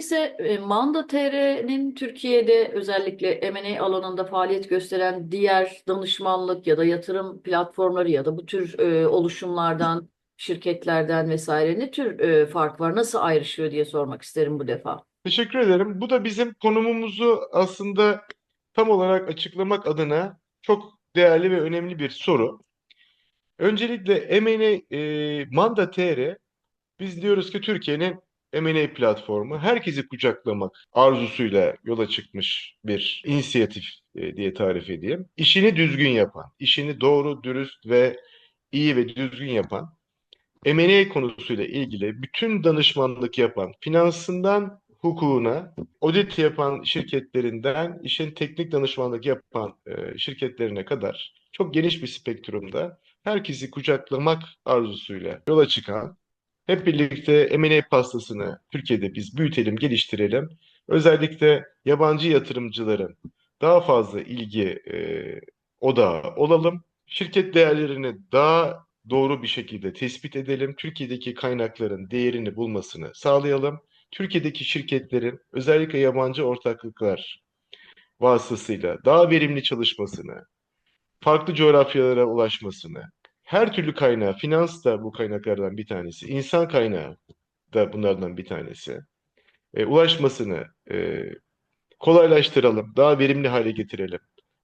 Öyleyse e, Manda TR'nin Türkiye'de özellikle M&A alanında faaliyet gösteren diğer danışmanlık ya da yatırım platformları ya da bu tür e, oluşumlardan, şirketlerden vesaire ne tür e, fark var? Nasıl ayrışıyor diye sormak isterim bu defa. Teşekkür ederim. Bu da bizim konumumuzu aslında tam olarak açıklamak adına çok değerli ve önemli bir soru. Öncelikle M&A e, Manda TR biz diyoruz ki Türkiye'nin M&A platformu herkesi kucaklamak arzusuyla yola çıkmış bir inisiyatif e, diye tarif edeyim. İşini düzgün yapan, işini doğru, dürüst ve iyi ve düzgün yapan M&A konusuyla ilgili bütün danışmanlık yapan, finansından hukukuna, audit yapan şirketlerinden işin teknik danışmanlık yapan e, şirketlerine kadar çok geniş bir spektrumda herkesi kucaklamak arzusuyla yola çıkan, hep birlikte M&A pastasını Türkiye'de biz büyütelim, geliştirelim. Özellikle yabancı yatırımcıların daha fazla ilgi e, odağı olalım. Şirket değerlerini daha doğru bir şekilde tespit edelim. Türkiye'deki kaynakların değerini bulmasını sağlayalım. Türkiye'deki şirketlerin özellikle yabancı ortaklıklar vasıtasıyla daha verimli çalışmasını, farklı coğrafyalara ulaşmasını, her türlü kaynağı, finans da bu kaynaklardan bir tanesi, insan kaynağı da bunlardan bir tanesi, e, ulaşmasını e, kolaylaştıralım, daha verimli hale getirelim.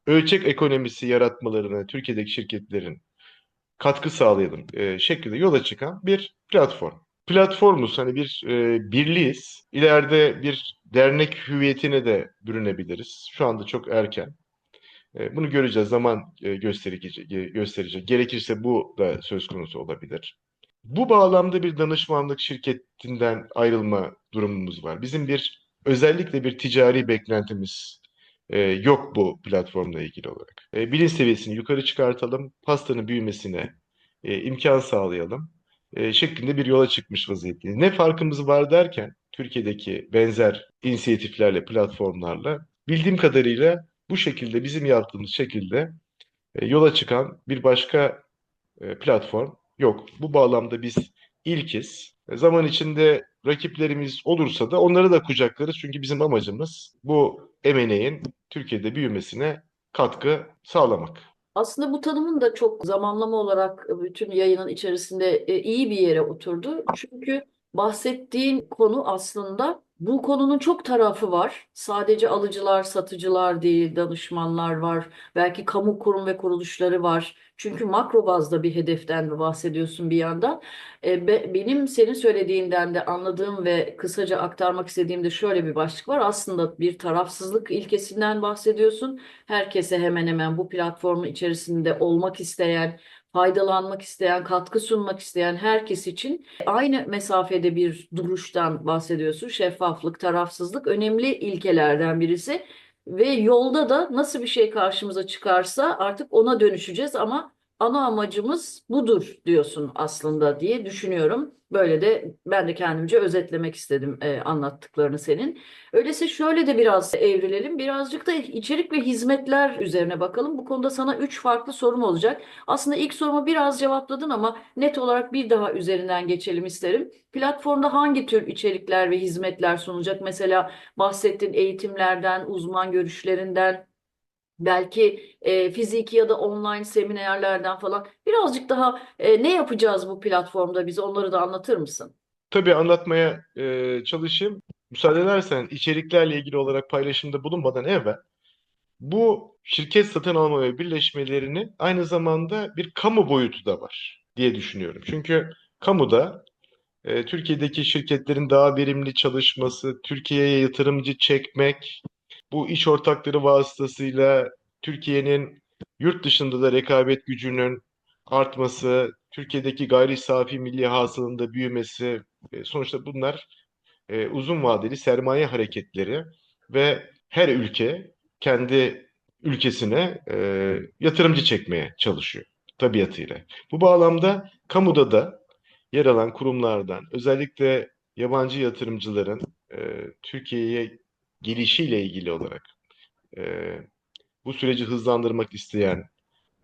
Ölçek ekonomisi yaratmalarına Türkiye'deki şirketlerin katkı sağlayalım e, şeklinde yola çıkan bir platform. Platformuz hani bir e, birliğiz. İleride bir dernek hüviyetine de bürünebiliriz. Şu anda çok erken. E, bunu göreceğiz. Zaman gösterecek, gösterecek. Gerekirse bu da söz konusu olabilir. Bu bağlamda bir danışmanlık şirketinden ayrılma durumumuz var. Bizim bir özellikle bir ticari beklentimiz e, yok bu platformla ilgili olarak. E, bilinç seviyesini yukarı çıkartalım, pastanın büyümesine e, imkan sağlayalım e, şeklinde bir yola çıkmış vaziyetteyiz. Ne farkımız var derken Türkiye'deki benzer inisiyatiflerle, platformlarla bildiğim kadarıyla bu şekilde bizim yaptığımız şekilde e, yola çıkan bir başka e, platform yok. Bu bağlamda biz ilkiz. E, zaman içinde rakiplerimiz olursa da onları da kucaklarız. Çünkü bizim amacımız bu M&A'nin Türkiye'de büyümesine katkı sağlamak. Aslında bu tanımın da çok zamanlama olarak bütün yayının içerisinde e, iyi bir yere oturdu. Çünkü bahsettiğin konu aslında bu konunun çok tarafı var. Sadece alıcılar, satıcılar değil, danışmanlar var. Belki kamu kurum ve kuruluşları var. Çünkü makro bazda bir hedeften mi bahsediyorsun bir yandan. E, be- benim senin söylediğinden de anladığım ve kısaca aktarmak istediğim de şöyle bir başlık var. Aslında bir tarafsızlık ilkesinden bahsediyorsun. Herkese hemen hemen bu platformun içerisinde olmak isteyen, faydalanmak isteyen, katkı sunmak isteyen herkes için aynı mesafede bir duruştan bahsediyorsun. Şeffaflık, tarafsızlık önemli ilkelerden birisi. Ve yolda da nasıl bir şey karşımıza çıkarsa artık ona dönüşeceğiz ama ana amacımız budur diyorsun aslında diye düşünüyorum. Böyle de ben de kendimce özetlemek istedim e, anlattıklarını senin. Öyleyse şöyle de biraz evrilelim. Birazcık da içerik ve hizmetler üzerine bakalım. Bu konuda sana üç farklı sorum olacak. Aslında ilk sorumu biraz cevapladın ama net olarak bir daha üzerinden geçelim isterim. Platformda hangi tür içerikler ve hizmetler sunulacak? Mesela bahsettiğin eğitimlerden, uzman görüşlerinden, belki e, fiziki ya da online seminerlerden falan. Birazcık daha e, ne yapacağız bu platformda bize onları da anlatır mısın? Tabii anlatmaya e, çalışayım. Müsaade edersen içeriklerle ilgili olarak paylaşımda bulunmadan evvel bu şirket satın alma ve birleşmelerinin aynı zamanda bir kamu boyutu da var diye düşünüyorum. Çünkü kamuda e, Türkiye'deki şirketlerin daha verimli çalışması, Türkiye'ye yatırımcı çekmek, bu iş ortakları vasıtasıyla Türkiye'nin yurt dışında da rekabet gücünün artması, Türkiye'deki gayri safi milli hasılanın da büyümesi, e, sonuçta bunlar e, uzun vadeli sermaye hareketleri ve her ülke kendi ülkesine e, yatırımcı çekmeye çalışıyor tabiatıyla. Bu bağlamda kamuda da yer alan kurumlardan özellikle yabancı yatırımcıların Türkiye'ye gelişiyle ilgili olarak e, bu süreci hızlandırmak isteyen,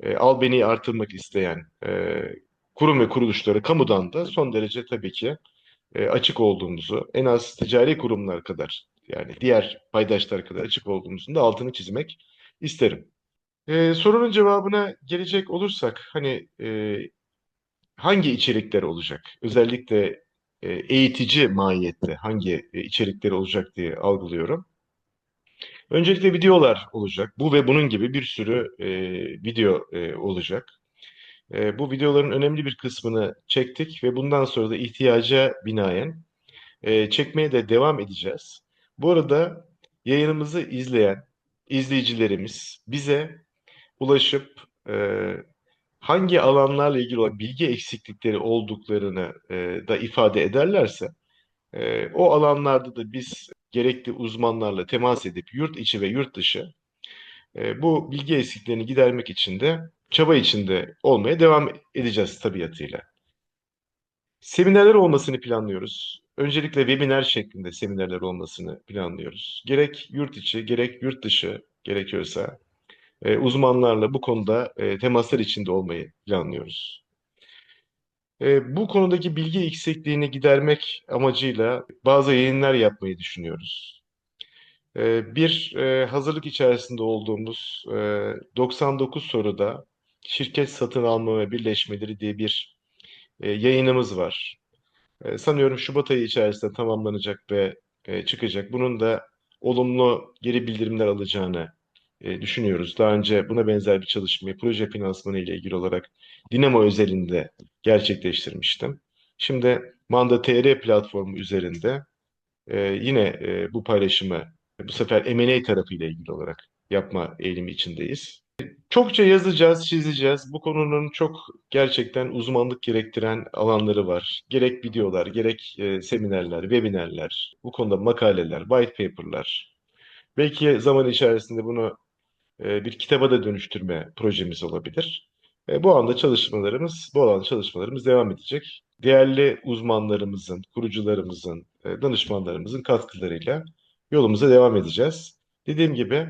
e, albeni artırmak isteyen e, kurum ve kuruluşları kamudan da son derece tabii ki e, açık olduğumuzu, en az ticari kurumlar kadar yani diğer paydaşlar kadar açık olduğumuzun da altını çizmek isterim. E, sorunun cevabına gelecek olursak hani e, hangi içerikler olacak? Özellikle e, eğitici mahiyette hangi e, içerikleri olacak diye algılıyorum. Öncelikle videolar olacak. Bu ve bunun gibi bir sürü e, video e, olacak. E, bu videoların önemli bir kısmını çektik ve bundan sonra da ihtiyaca binaen e, çekmeye de devam edeceğiz. Bu arada yayınımızı izleyen izleyicilerimiz bize ulaşıp e, hangi alanlarla ilgili olan bilgi eksiklikleri olduklarını e, da ifade ederlerse e, o alanlarda da biz gerekli uzmanlarla temas edip yurt içi ve yurt dışı e, bu bilgi eksikliklerini gidermek için de çaba içinde olmaya devam edeceğiz tabiatıyla. Seminerler olmasını planlıyoruz. Öncelikle webinar şeklinde seminerler olmasını planlıyoruz. Gerek yurt içi, gerek yurt dışı gerekiyorsa e, uzmanlarla bu konuda e, temaslar içinde olmayı planlıyoruz. E, bu konudaki bilgi eksikliğini gidermek amacıyla bazı yayınlar yapmayı düşünüyoruz. Bir hazırlık içerisinde olduğumuz e, 99 soruda şirket satın alma ve birleşmeleri diye bir yayınımız var. Sanıyorum Şubat ayı içerisinde tamamlanacak ve çıkacak. Bunun da olumlu geri bildirimler alacağını e, düşünüyoruz. Daha önce buna benzer bir çalışmayı proje finansmanı ile ilgili olarak Dinamo özelinde gerçekleştirmiştim. Şimdi Manda TR platformu üzerinde e, yine e, bu paylaşımı bu sefer M&A tarafı ile ilgili olarak yapma eğilimi içindeyiz. Çokça yazacağız, çizeceğiz. Bu konunun çok gerçekten uzmanlık gerektiren alanları var. Gerek videolar, gerek seminerler, webinerler, bu konuda makaleler, white paper'lar. Belki zaman içerisinde bunu bir kitaba da dönüştürme projemiz olabilir. E, bu anda çalışmalarımız, bu alanda çalışmalarımız devam edecek. Değerli uzmanlarımızın, kurucularımızın, e, danışmanlarımızın katkılarıyla yolumuza devam edeceğiz. Dediğim gibi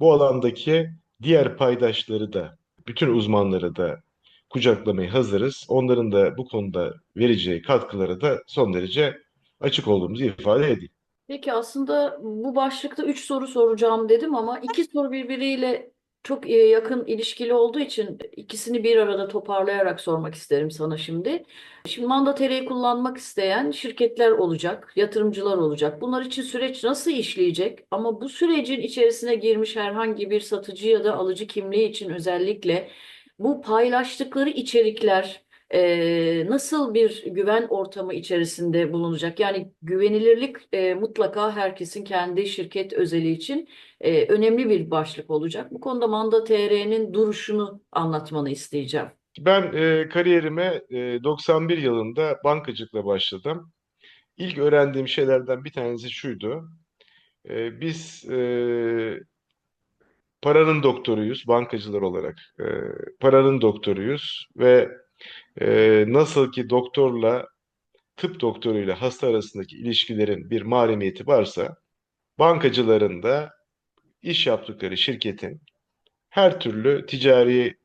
bu alandaki diğer paydaşları da, bütün uzmanları da kucaklamaya hazırız. Onların da bu konuda vereceği katkılara da son derece açık olduğumuzu ifade edeyim. Peki aslında bu başlıkta üç soru soracağım dedim ama iki soru birbiriyle çok e, yakın ilişkili olduğu için ikisini bir arada toparlayarak sormak isterim sana şimdi. Şimdi Manda TR'yi kullanmak isteyen şirketler olacak, yatırımcılar olacak. Bunlar için süreç nasıl işleyecek? Ama bu sürecin içerisine girmiş herhangi bir satıcı ya da alıcı kimliği için özellikle bu paylaştıkları içerikler nasıl bir güven ortamı içerisinde bulunacak? Yani güvenilirlik mutlaka herkesin kendi şirket özeli için önemli bir başlık olacak. Bu konuda Manda TR'nin duruşunu anlatmanı isteyeceğim. Ben e, kariyerime e, 91 yılında bankacılıkla başladım. İlk öğrendiğim şeylerden bir tanesi şuydu. E, biz e, paranın doktoruyuz, bankacılar olarak. E, paranın doktoruyuz ve e, nasıl ki doktorla, tıp doktoruyla hasta arasındaki ilişkilerin bir mahremiyeti varsa, bankacıların da iş yaptıkları şirketin her türlü ticari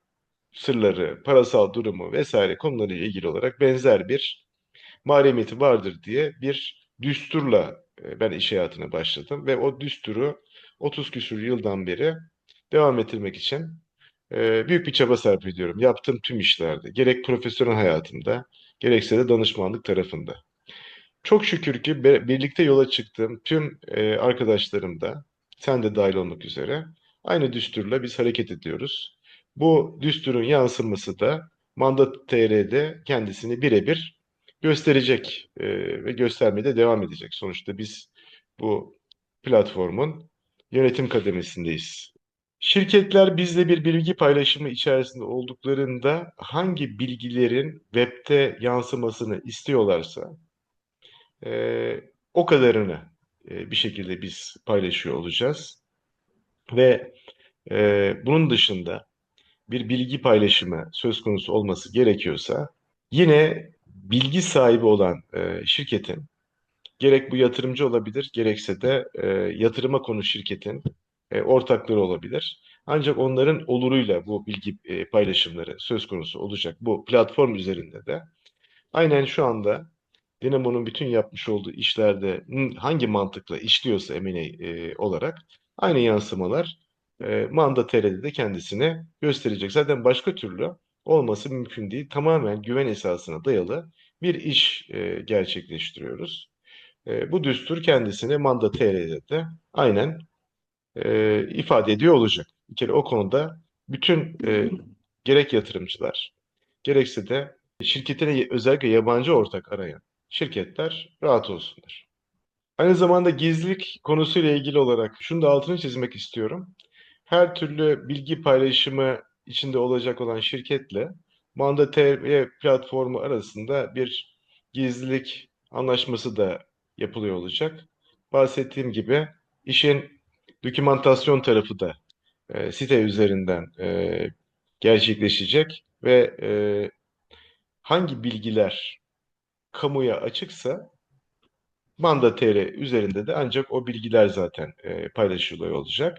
sırları, parasal durumu vesaire konularıyla ilgili olarak benzer bir mahremiyeti vardır diye bir düsturla e, ben iş hayatına başladım ve o düsturu 30 küsur yıldan beri devam ettirmek için e, büyük bir çaba sarf ediyorum. Yaptığım tüm işlerde, gerek profesyonel hayatımda, gerekse de danışmanlık tarafında. Çok şükür ki birlikte yola çıktığım tüm e, arkadaşlarım da, sen de dahil olmak üzere, aynı düsturla biz hareket ediyoruz. Bu düsturun yansıması da Mandat TR'de kendisini birebir gösterecek e, ve göstermeye de devam edecek. Sonuçta biz bu platformun yönetim kademesindeyiz. Şirketler bizle bir bilgi paylaşımı içerisinde olduklarında hangi bilgilerin webte yansımasını istiyorlarsa e, o kadarını e, bir şekilde biz paylaşıyor olacağız. Ve e, bunun dışında bir bilgi paylaşımı söz konusu olması gerekiyorsa yine bilgi sahibi olan e, şirketin gerek bu yatırımcı olabilir gerekse de e, yatırıma konu şirketin e, ortakları olabilir. Ancak onların oluruyla bu bilgi e, paylaşımları söz konusu olacak bu platform üzerinde de. Aynen şu anda Dinamo'nun bütün yapmış olduğu işlerde hangi mantıkla işliyorsa M&A e, olarak aynı yansımalar e, Manda TR'de de kendisine gösterecek. Zaten başka türlü olması mümkün değil. Tamamen güven esasına dayalı bir iş e, gerçekleştiriyoruz. E, bu düstur kendisini Manda TR'de de aynen e, ifade ediyor olacak. Bir kere o konuda bütün e, gerek yatırımcılar gerekse de şirketine özellikle yabancı ortak arayan şirketler rahat olsunlar. Aynı zamanda gizlilik konusuyla ilgili olarak şunu da altını çizmek istiyorum. Her türlü bilgi paylaşımı içinde olacak olan şirketle Manda TV platformu arasında bir gizlilik anlaşması da yapılıyor olacak. Bahsettiğim gibi işin dokümantasyon tarafı da e, site üzerinden e, gerçekleşecek ve e, hangi bilgiler kamuya açıksa Manda üzerinde de ancak o bilgiler zaten e, paylaşılıyor olacak.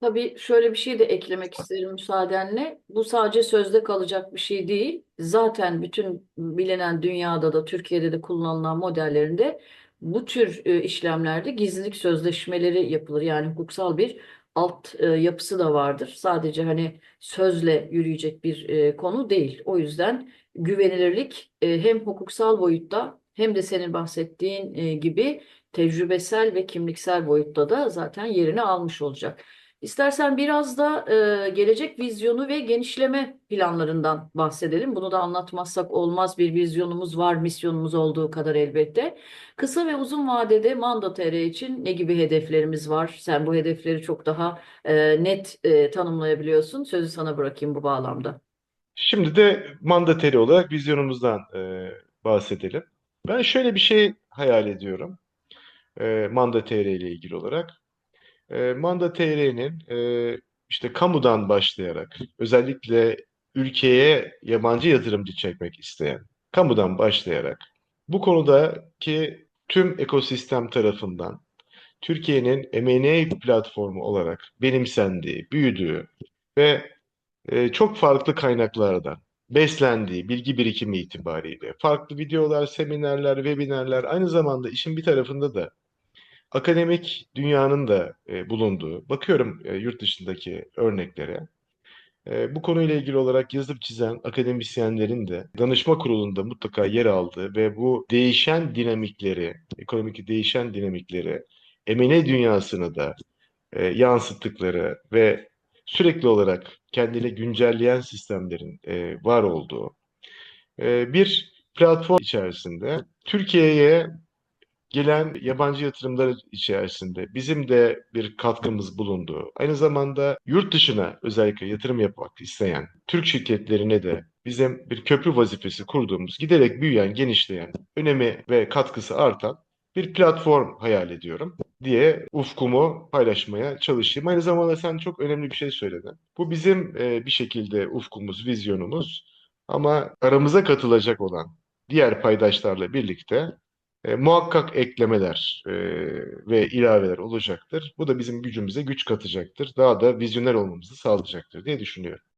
Tabii şöyle bir şey de eklemek isterim müsaadenle. Bu sadece sözde kalacak bir şey değil. Zaten bütün bilinen dünyada da Türkiye'de de kullanılan modellerinde bu tür e, işlemlerde gizlilik sözleşmeleri yapılır. Yani hukuksal bir alt e, yapısı da vardır. Sadece hani sözle yürüyecek bir e, konu değil. O yüzden güvenilirlik hem hukuksal boyutta hem de senin bahsettiğin gibi tecrübesel ve kimliksel boyutta da zaten yerini almış olacak. İstersen biraz da e, gelecek vizyonu ve genişleme planlarından bahsedelim. Bunu da anlatmazsak olmaz bir vizyonumuz var, misyonumuz olduğu kadar elbette. Kısa ve uzun vadede Manda için ne gibi hedeflerimiz var? Sen bu hedefleri çok daha e, net e, tanımlayabiliyorsun. Sözü sana bırakayım bu bağlamda. Şimdi de mandateri olarak vizyonumuzdan e, bahsedelim. Ben şöyle bir şey hayal ediyorum. E, Manda ile ilgili olarak. E, Manda TR'nin e, işte kamudan başlayarak özellikle ülkeye yabancı yatırımcı çekmek isteyen kamudan başlayarak bu konudaki tüm ekosistem tarafından Türkiye'nin M&A platformu olarak benimsendiği, büyüdüğü ve e, çok farklı kaynaklardan beslendiği bilgi birikimi itibariyle farklı videolar, seminerler, webinarlar aynı zamanda işin bir tarafında da akademik dünyanın da e, bulunduğu, bakıyorum e, yurt dışındaki örneklere. E, bu konuyla ilgili olarak yazıp çizen akademisyenlerin de danışma kurulunda mutlaka yer aldığı ve bu değişen dinamikleri, ekonomik değişen dinamikleri, M&A dünyasını da e, yansıttıkları ve sürekli olarak kendini güncelleyen sistemlerin e, var olduğu e, bir platform içerisinde Türkiye'ye gelen yabancı yatırımlar içerisinde bizim de bir katkımız bulunduğu, aynı zamanda yurt dışına özellikle yatırım yapmak isteyen Türk şirketlerine de bizim bir köprü vazifesi kurduğumuz, giderek büyüyen, genişleyen, önemi ve katkısı artan bir platform hayal ediyorum diye ufkumu paylaşmaya çalışayım. Aynı zamanda sen çok önemli bir şey söyledin. Bu bizim e, bir şekilde ufkumuz, vizyonumuz ama aramıza katılacak olan diğer paydaşlarla birlikte e, muhakkak eklemeler e, ve ilaveler olacaktır. Bu da bizim gücümüze güç katacaktır. Daha da vizyoner olmamızı sağlayacaktır diye düşünüyorum.